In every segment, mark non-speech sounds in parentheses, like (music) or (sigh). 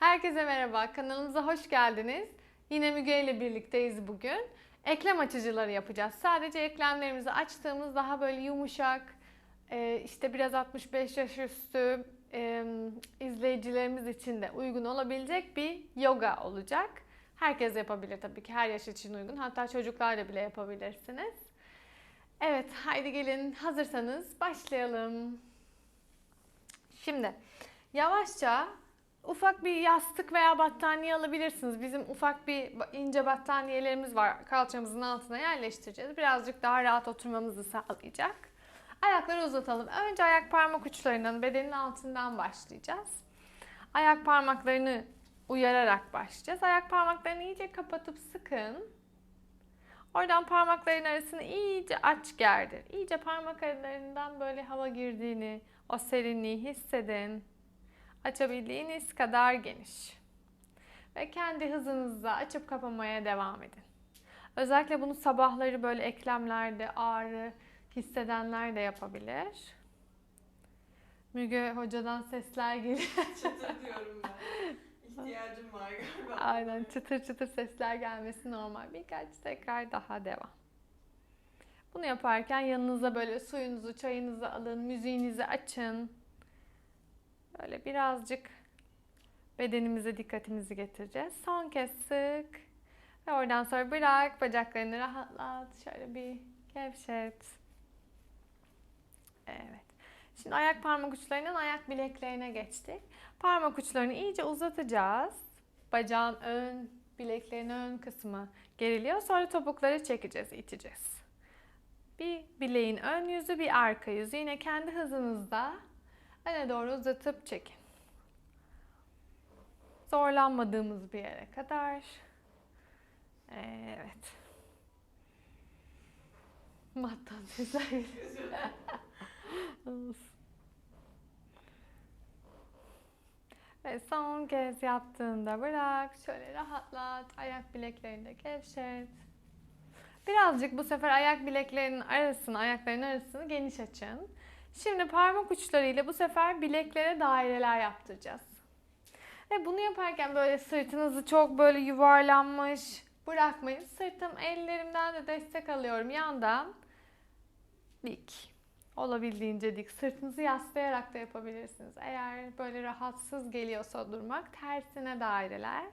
Herkese merhaba, kanalımıza hoş geldiniz. Yine Müge ile birlikteyiz bugün. Eklem açıcıları yapacağız. Sadece eklemlerimizi açtığımız daha böyle yumuşak, e, işte biraz 65 yaş üstü e, izleyicilerimiz için de uygun olabilecek bir yoga olacak. Herkes yapabilir tabii ki, her yaş için uygun. Hatta çocuklarla bile yapabilirsiniz. Evet, haydi gelin hazırsanız başlayalım. Şimdi yavaşça ufak bir yastık veya battaniye alabilirsiniz. Bizim ufak bir ince battaniyelerimiz var. Kalçamızın altına yerleştireceğiz. Birazcık daha rahat oturmamızı sağlayacak. Ayakları uzatalım. Önce ayak parmak uçlarından bedenin altından başlayacağız. Ayak parmaklarını uyararak başlayacağız. Ayak parmaklarını iyice kapatıp sıkın. Oradan parmakların arasını iyice aç gerdir. İyice parmak aralarından böyle hava girdiğini, o serinliği hissedin. Açabildiğiniz kadar geniş. Ve kendi hızınızla açıp kapamaya devam edin. Özellikle bunu sabahları böyle eklemlerde ağrı hissedenler de yapabilir. Müge hocadan sesler geliyor. (laughs) Çıtır diyorum ben. İhtiyacım var galiba. Aynen çıtır çıtır sesler gelmesi normal. Birkaç tekrar daha devam. Bunu yaparken yanınıza böyle suyunuzu, çayınızı alın, müziğinizi açın. Böyle birazcık bedenimize dikkatimizi getireceğiz. Son kez sık. Ve oradan sonra bırak bacaklarını rahatlat. Şöyle bir gevşet. Evet. Şimdi ayak parmak uçlarından ayak bileklerine geçtik. Parmak uçlarını iyice uzatacağız. Bacağın ön, bileklerin ön kısmı geriliyor. Sonra topukları çekeceğiz, iteceğiz. Bir bileğin ön yüzü, bir arka yüzü. Yine kendi hızınızda öne doğru uzatıp çekin. Zorlanmadığımız bir yere kadar. Evet. Mattan sesler. (laughs) Ve son kez yaptığında bırak. Şöyle rahatlat. Ayak bileklerini de gevşet. Birazcık bu sefer ayak bileklerinin arasını, ayakların arasını geniş açın. Şimdi parmak uçlarıyla bu sefer bileklere daireler yaptıracağız. Ve bunu yaparken böyle sırtınızı çok böyle yuvarlanmış bırakmayın. Sırtım ellerimden de destek alıyorum yandan. Dik. Olabildiğince dik. Sırtınızı yaslayarak da yapabilirsiniz. Eğer böyle rahatsız geliyorsa durmak tersine daireler.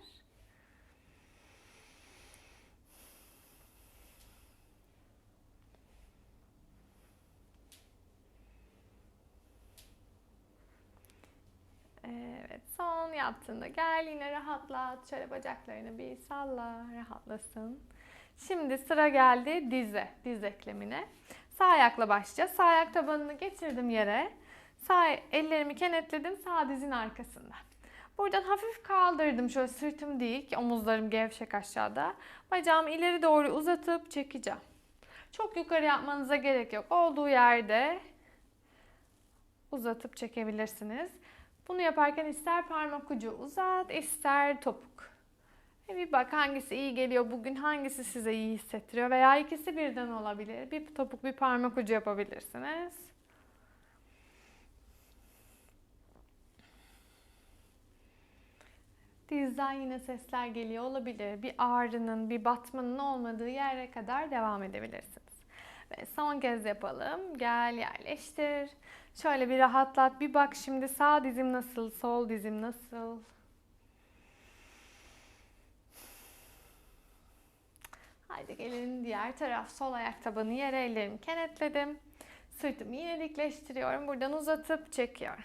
Evet, son yaptığında gel yine rahatlat. Şöyle bacaklarını bir salla, rahatlasın. Şimdi sıra geldi dize, diz eklemine. Sağ ayakla başlayacağız. Sağ ayak tabanını getirdim yere. Sağ ellerimi kenetledim sağ dizin arkasında. Buradan hafif kaldırdım şöyle sırtım dik, omuzlarım gevşek aşağıda. Bacağımı ileri doğru uzatıp çekeceğim. Çok yukarı yapmanıza gerek yok. Olduğu yerde uzatıp çekebilirsiniz. Bunu yaparken ister parmak ucu uzat, ister topuk. Ve bir bak hangisi iyi geliyor bugün, hangisi size iyi hissettiriyor veya ikisi birden olabilir. Bir topuk, bir parmak ucu yapabilirsiniz. Dizden yine sesler geliyor olabilir. Bir ağrının, bir batmanın olmadığı yere kadar devam edebilirsiniz. Ve son kez yapalım. Gel yerleştir. Şöyle bir rahatlat. Bir bak şimdi sağ dizim nasıl, sol dizim nasıl. Haydi gelin diğer taraf sol ayak tabanı yere ellerimi kenetledim. Sırtımı yine dikleştiriyorum. Buradan uzatıp çekiyorum.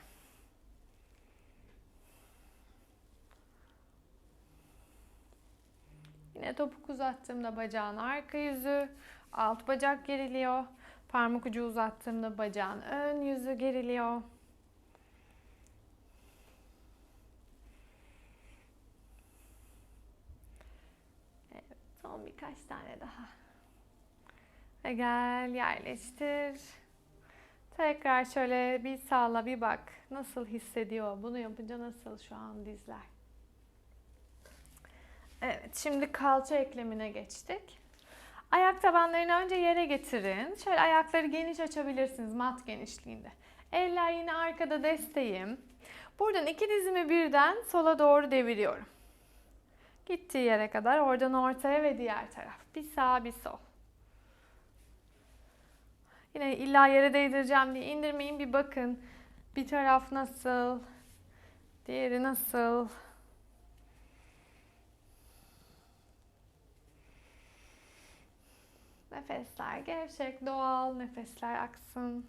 Yine topuk uzattığımda bacağın arka yüzü, alt bacak geriliyor. Parmak ucu uzattığımda bacağın ön yüzü geriliyor. Evet, son birkaç tane daha. Ve gel yerleştir. Tekrar şöyle bir sağla bir bak. Nasıl hissediyor? Bunu yapınca nasıl şu an dizler? Evet, şimdi kalça eklemine geçtik. Ayak tabanlarını önce yere getirin. Şöyle ayakları geniş açabilirsiniz mat genişliğinde. Eller yine arkada desteğim. Buradan iki dizimi birden sola doğru deviriyorum. Gittiği yere kadar oradan ortaya ve diğer taraf. Bir sağ bir sol. Yine illa yere değdireceğim diye indirmeyin bir bakın. Bir taraf nasıl? Diğeri nasıl? Nefesler gevşek, doğal nefesler aksın.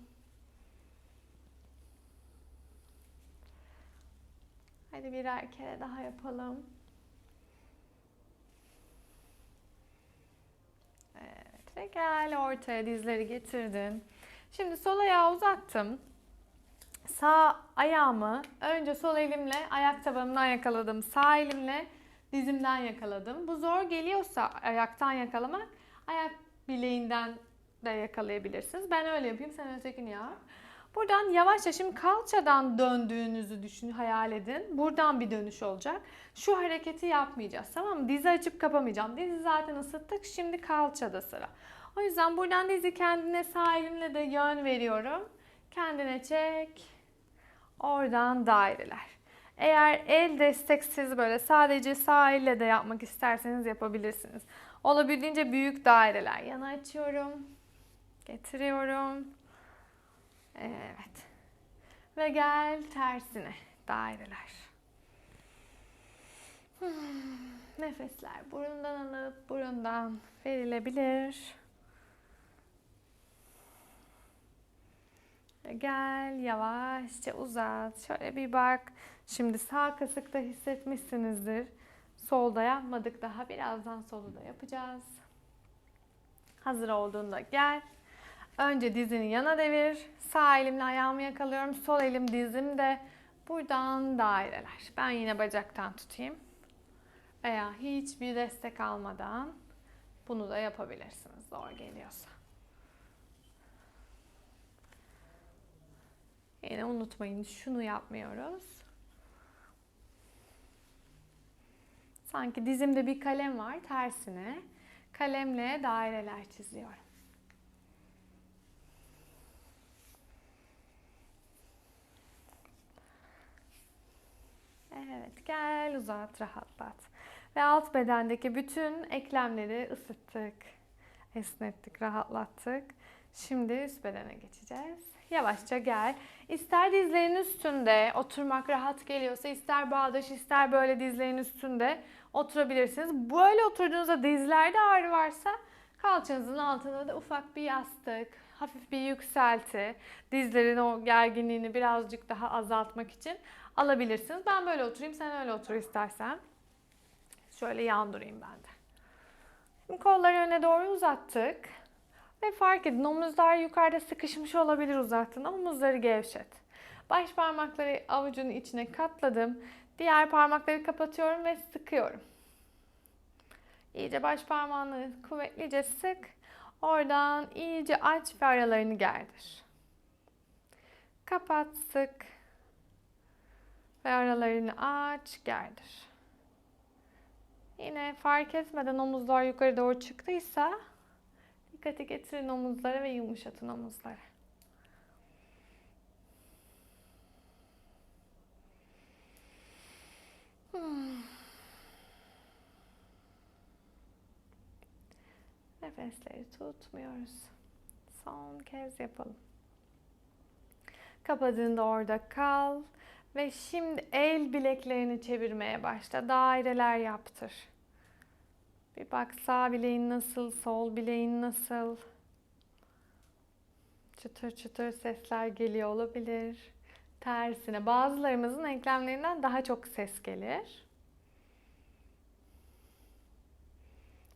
Hadi birer kere daha yapalım. Evet ve gel ortaya dizleri getirdin. Şimdi sol ayağı uzattım. Sağ ayağımı önce sol elimle ayak tabanından yakaladım. Sağ elimle dizimden yakaladım. Bu zor geliyorsa ayaktan yakalamak, ayak bileğinden de yakalayabilirsiniz. Ben öyle yapayım, sen ötekini yap. Buradan yavaşça şimdi kalçadan döndüğünüzü düşün, hayal edin. Buradan bir dönüş olacak. Şu hareketi yapmayacağız tamam mı? Dizi açıp kapamayacağım. Dizi zaten ısıttık. Şimdi kalçada sıra. O yüzden buradan dizi kendine sağ elimle de yön veriyorum. Kendine çek. Oradan daireler. Eğer el desteksiz böyle sadece sağ elle de yapmak isterseniz yapabilirsiniz. Olabildiğince büyük daireler. Yana açıyorum. Getiriyorum. Evet. Ve gel tersine daireler. Hmm, Nefesler burundan alıp burundan verilebilir. Ve Gel yavaşça uzat. Şöyle bir bak. Şimdi sağ kasıkta hissetmişsinizdir. Solda yapmadık daha. Birazdan solu da yapacağız. Hazır olduğunda gel. Önce dizini yana devir. Sağ elimle ayağımı yakalıyorum. Sol elim dizimde. Buradan daireler. Ben yine bacaktan tutayım. Veya hiçbir destek almadan bunu da yapabilirsiniz zor geliyorsa. Yine unutmayın şunu yapmıyoruz. Sanki dizimde bir kalem var tersine. Kalemle daireler çiziyorum. Evet, gel uzat, rahatlat. Ve alt bedendeki bütün eklemleri ısıttık, esnettik, rahatlattık. Şimdi üst bedene geçeceğiz. Yavaşça gel. İster dizlerin üstünde oturmak rahat geliyorsa, ister bağdaş, ister böyle dizlerin üstünde oturabilirsiniz. Böyle oturduğunuzda dizlerde ağrı varsa kalçanızın altına da ufak bir yastık, hafif bir yükselti, dizlerin o gerginliğini birazcık daha azaltmak için alabilirsiniz. Ben böyle oturayım, sen öyle otur istersen. Şöyle yan durayım ben de. Şimdi kolları öne doğru uzattık. Ve fark edin omuzlar yukarıda sıkışmış olabilir uzattığında omuzları gevşet. Baş parmakları avucun içine katladım. Diğer parmakları kapatıyorum ve sıkıyorum. İyice baş parmağını kuvvetlice sık. Oradan iyice aç ve aralarını gerdir. Kapat, sık. Ve aralarını aç, gerdir. Yine fark etmeden omuzlar yukarı doğru çıktıysa dikkati getirin omuzlara ve yumuşatın omuzları. Hmm. Nefesleri tutmuyoruz. Son kez yapalım. Kapadığında orada kal. Ve şimdi el bileklerini çevirmeye başla. Daireler yaptır. Bir bak sağ bileğin nasıl, sol bileğin nasıl. Çıtır çıtır sesler geliyor olabilir. Tersine bazılarımızın eklemlerinden daha çok ses gelir.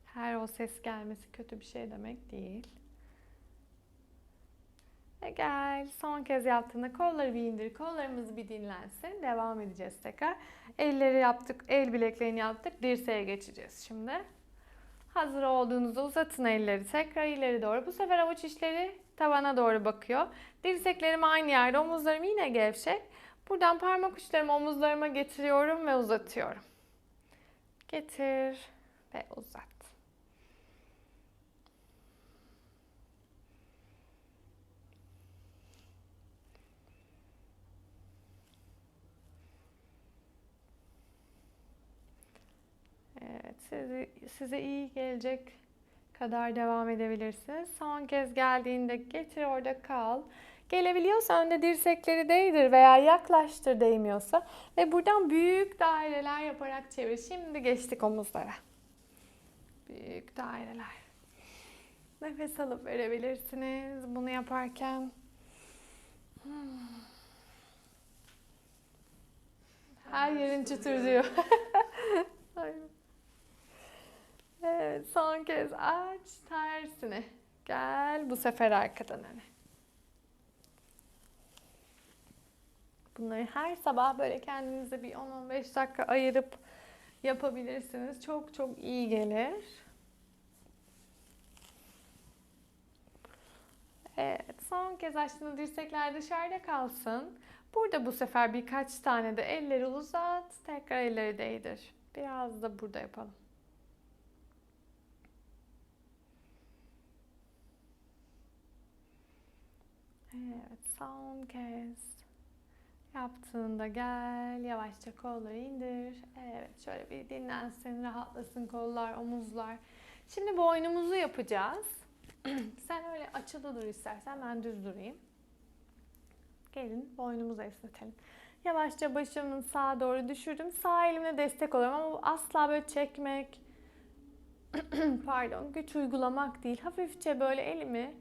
Her o ses gelmesi kötü bir şey demek değil. Ve gel. Son kez yaptığında kolları bir indir. Kollarımız bir dinlensin. Devam edeceğiz tekrar. Elleri yaptık. El bileklerini yaptık. Dirseğe geçeceğiz şimdi. Hazır olduğunuzda uzatın elleri tekrar ileri doğru. Bu sefer avuç içleri tavana doğru bakıyor. Dirseklerim aynı yerde. Omuzlarım yine gevşek. Buradan parmak uçlarımı omuzlarıma getiriyorum ve uzatıyorum. Getir ve uzat. Sizi, size iyi gelecek kadar devam edebilirsiniz. Son kez geldiğinde getir orada kal. Gelebiliyorsa önde dirsekleri değdir veya yaklaştır değmiyorsa ve buradan büyük daireler yaparak çevir. Şimdi geçtik omuzlara. Büyük daireler. Nefes alıp verebilirsiniz bunu yaparken. Hmm. Her yerin çıtırdıyor. (laughs) Aynen. Evet, son kez aç tersine. Gel bu sefer arkadan öne. Bunları her sabah böyle kendinize bir 10-15 dakika ayırıp yapabilirsiniz. Çok çok iyi gelir. Evet, son kez açtığınız dirsekler dışarıda kalsın. Burada bu sefer birkaç tane de elleri uzat, tekrar elleri değdir. Biraz da burada yapalım. Evet, son kez. Yaptığında gel, yavaşça kolları indir. Evet, şöyle bir dinlensin, rahatlasın kollar, omuzlar. Şimdi boynumuzu yapacağız. (clears throat) Sen öyle açılı dur istersen, ben düz durayım. Gelin boynumuzu esnetelim. Yavaşça başımın sağa doğru düşürdüm. Sağ elimle destek oluyorum ama bu asla böyle çekmek, (clears throat) pardon güç uygulamak değil. Hafifçe böyle elimi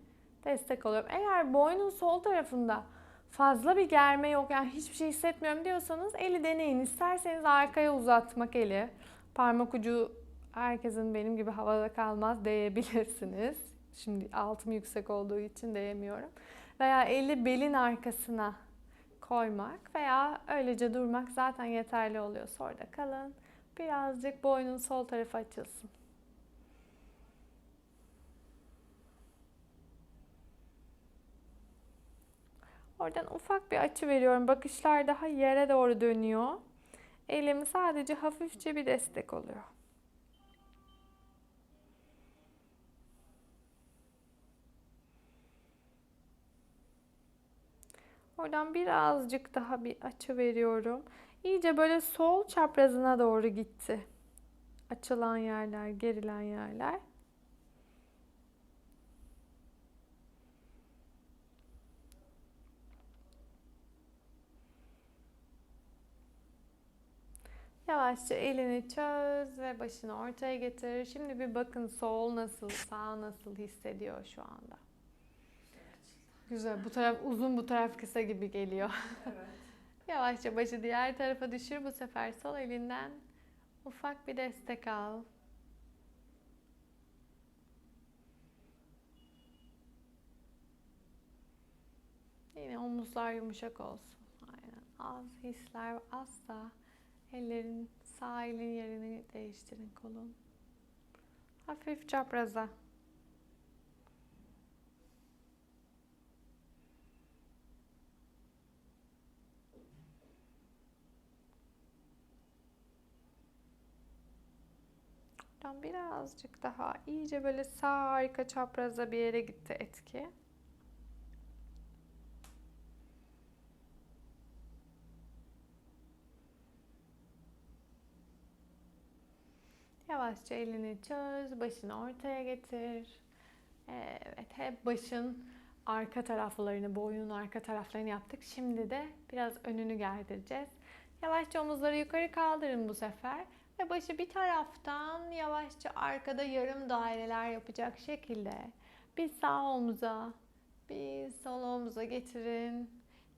destek oluyorum. Eğer boynun sol tarafında fazla bir germe yok yani hiçbir şey hissetmiyorum diyorsanız eli deneyin. İsterseniz arkaya uzatmak eli. Parmak ucu herkesin benim gibi havada kalmaz değebilirsiniz. Şimdi altım yüksek olduğu için değemiyorum. Veya eli belin arkasına koymak veya öylece durmak zaten yeterli oluyor. Orada kalın. Birazcık boynun sol tarafı açılsın. Oradan ufak bir açı veriyorum. Bakışlar daha yere doğru dönüyor. Elim sadece hafifçe bir destek oluyor. Oradan birazcık daha bir açı veriyorum. İyice böyle sol çaprazına doğru gitti. Açılan yerler, gerilen yerler. Yavaşça elini çöz ve başını ortaya getir. Şimdi bir bakın sol nasıl, sağ nasıl hissediyor şu anda. Güzel. Bu taraf uzun, bu taraf kısa gibi geliyor. Evet. Yavaşça başı diğer tarafa düşür. Bu sefer sol elinden ufak bir destek al. Yine omuzlar yumuşak olsun. Aynen. Az hisler asla. Ellerin sağ elin yerini değiştirin kolun. Hafif çapraza. Buradan birazcık daha iyice böyle sağ arka çapraza bir yere gitti etki. Yavaşça elini çöz, başını ortaya getir. Evet, hep başın arka taraflarını, boynun arka taraflarını yaptık. Şimdi de biraz önünü gerdireceğiz. Yavaşça omuzları yukarı kaldırın bu sefer. Ve başı bir taraftan yavaşça arkada yarım daireler yapacak şekilde bir sağ omuza, bir sol omuza getirin.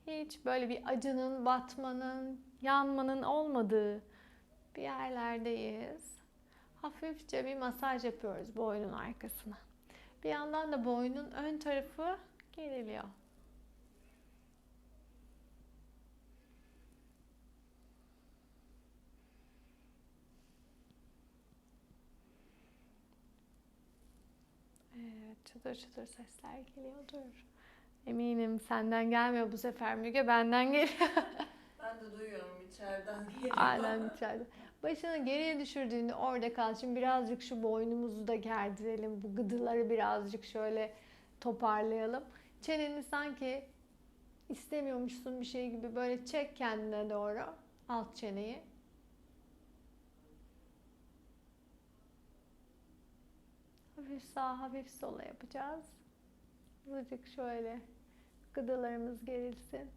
Hiç böyle bir acının, batmanın, yanmanın olmadığı bir yerlerdeyiz. Hafifçe bir masaj yapıyoruz boynun arkasına. Bir yandan da boynun ön tarafı geriliyor. Evet, çıtır çıtır sesler geliyordur. Eminim senden gelmiyor bu sefer Müge, benden geliyor. Ben de duyuyorum içeriden geliyor. Aynen içeride. Başını geriye düşürdüğünde orada kal. Şimdi birazcık şu boynumuzu da gerdirelim. Bu gıdıları birazcık şöyle toparlayalım. Çeneni sanki istemiyormuşsun bir şey gibi böyle çek kendine doğru. Alt çeneyi. Hafif sağ, hafif sola yapacağız. Azıcık şöyle gıdalarımız gerilsin.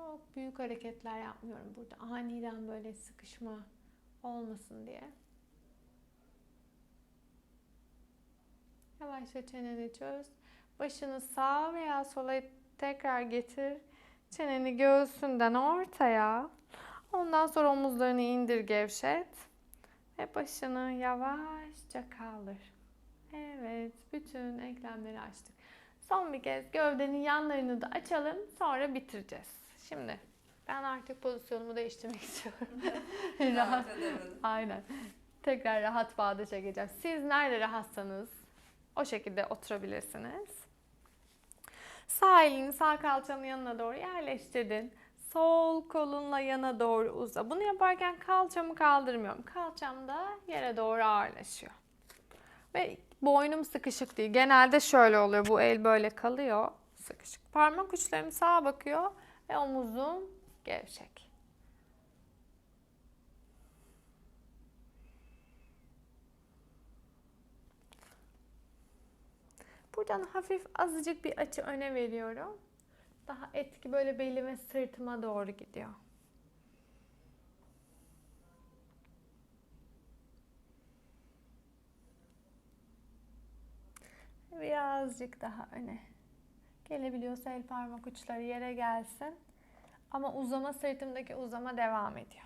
Çok büyük hareketler yapmıyorum burada. Aniden böyle sıkışma olmasın diye. Yavaşça çeneni çöz. Başını sağa veya sola tekrar getir. Çeneni göğsünden ortaya. Ondan sonra omuzlarını indir gevşet. Ve başını yavaşça kaldır. Evet, bütün eklemleri açtık. Son bir kez gövdenin yanlarını da açalım. Sonra bitireceğiz. Şimdi ben artık pozisyonumu değiştirmek (laughs) istiyorum. (laughs) Rahat. Aynen. Tekrar rahat bağda çekeceğiz. Siz nerede rahatsanız o şekilde oturabilirsiniz. Sağ elini sağ kalçanın yanına doğru yerleştirdin. Sol kolunla yana doğru uza. Bunu yaparken kalçamı kaldırmıyorum. Kalçam da yere doğru ağırlaşıyor. Ve boynum sıkışık değil. Genelde şöyle oluyor. Bu el böyle kalıyor. Sıkışık. Parmak uçlarım sağa bakıyor ve omuzum gevşek. Buradan hafif azıcık bir açı öne veriyorum. Daha etki böyle belime sırtıma doğru gidiyor. Birazcık daha öne. Gelebiliyorsa el parmak uçları yere gelsin. Ama uzama sırtımdaki uzama devam ediyor.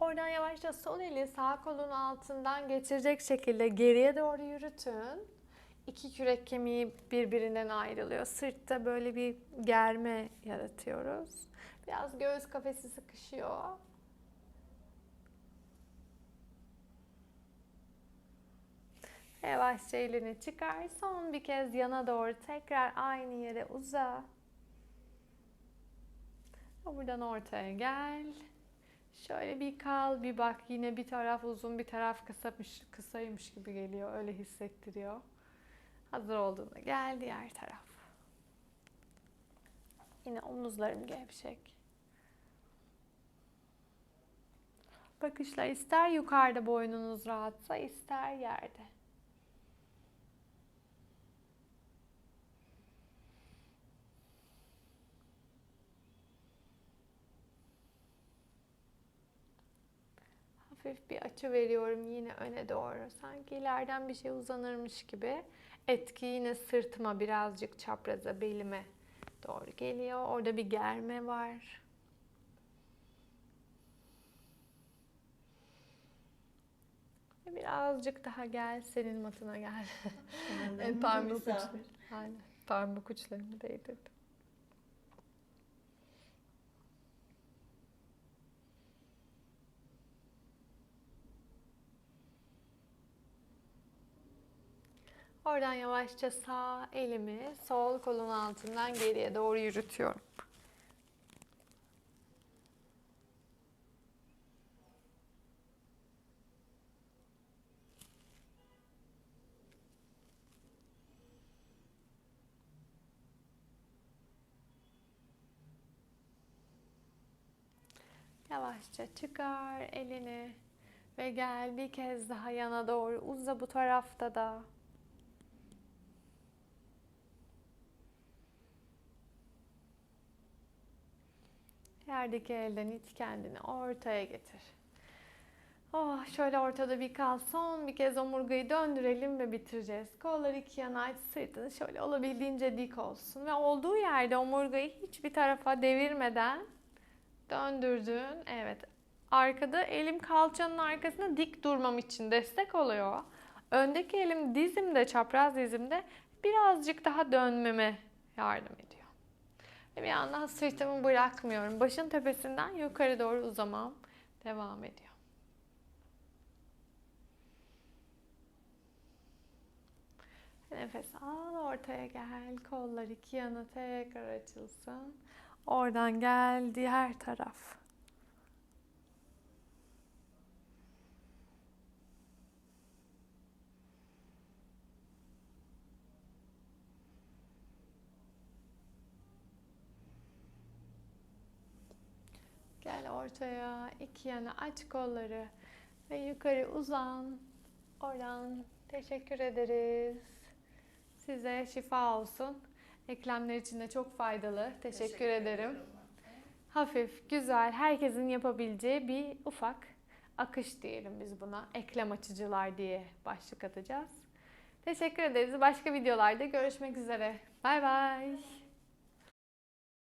Oradan yavaşça sol eli sağ kolun altından geçirecek şekilde geriye doğru yürütün. İki kürek kemiği birbirinden ayrılıyor. Sırtta böyle bir germe yaratıyoruz. Biraz göğüs kafesi sıkışıyor. Yavaşça elini çıkar. Son bir kez yana doğru tekrar aynı yere uza. Buradan ortaya gel. Şöyle bir kal, bir bak. Yine bir taraf uzun, bir taraf kısamış, kısaymış gibi geliyor. Öyle hissettiriyor. Hazır olduğunda gel diğer taraf. Yine omuzlarım gevşek. Bakışlar ister yukarıda boynunuz rahatsa, ister yerde. Hafif bir açı veriyorum yine öne doğru. Sanki ileriden bir şey uzanırmış gibi. Etki yine sırtıma birazcık çapraza, belime doğru geliyor. Orada bir germe var. Birazcık daha gel, senin matına gel. El (laughs) parmak uçları. Aynen. Parmak uçlarını değdirdim. Oradan yavaşça sağ elimi sol kolun altından geriye doğru yürütüyorum. Yavaşça çıkar elini ve gel bir kez daha yana doğru uza bu tarafta da. Yerdeki elden it kendini ortaya getir. Oh, şöyle ortada bir kal. Son bir kez omurgayı döndürelim ve bitireceğiz. Kolları iki yana aç, sırtını şöyle olabildiğince dik olsun. Ve olduğu yerde omurgayı hiçbir tarafa devirmeden döndürdün. Evet. Arkada elim kalçanın arkasında dik durmam için destek oluyor. Öndeki elim dizimde, çapraz dizimde birazcık daha dönmeme yardım ediyor. Ve bir yandan sırtımı bırakmıyorum. Başın tepesinden yukarı doğru uzamam devam ediyor. Nefes al, ortaya gel. Kollar iki yana tekrar açılsın. Oradan gel diğer taraf. Ortaya. iki yana aç kolları. Ve yukarı uzan. Oradan. Teşekkür ederiz. Size şifa olsun. Eklemler için de çok faydalı. Teşekkür, ederim. Hafif, güzel, herkesin yapabileceği bir ufak akış diyelim biz buna. Eklem açıcılar diye başlık atacağız. Teşekkür ederiz. Başka videolarda görüşmek üzere. Bay bay.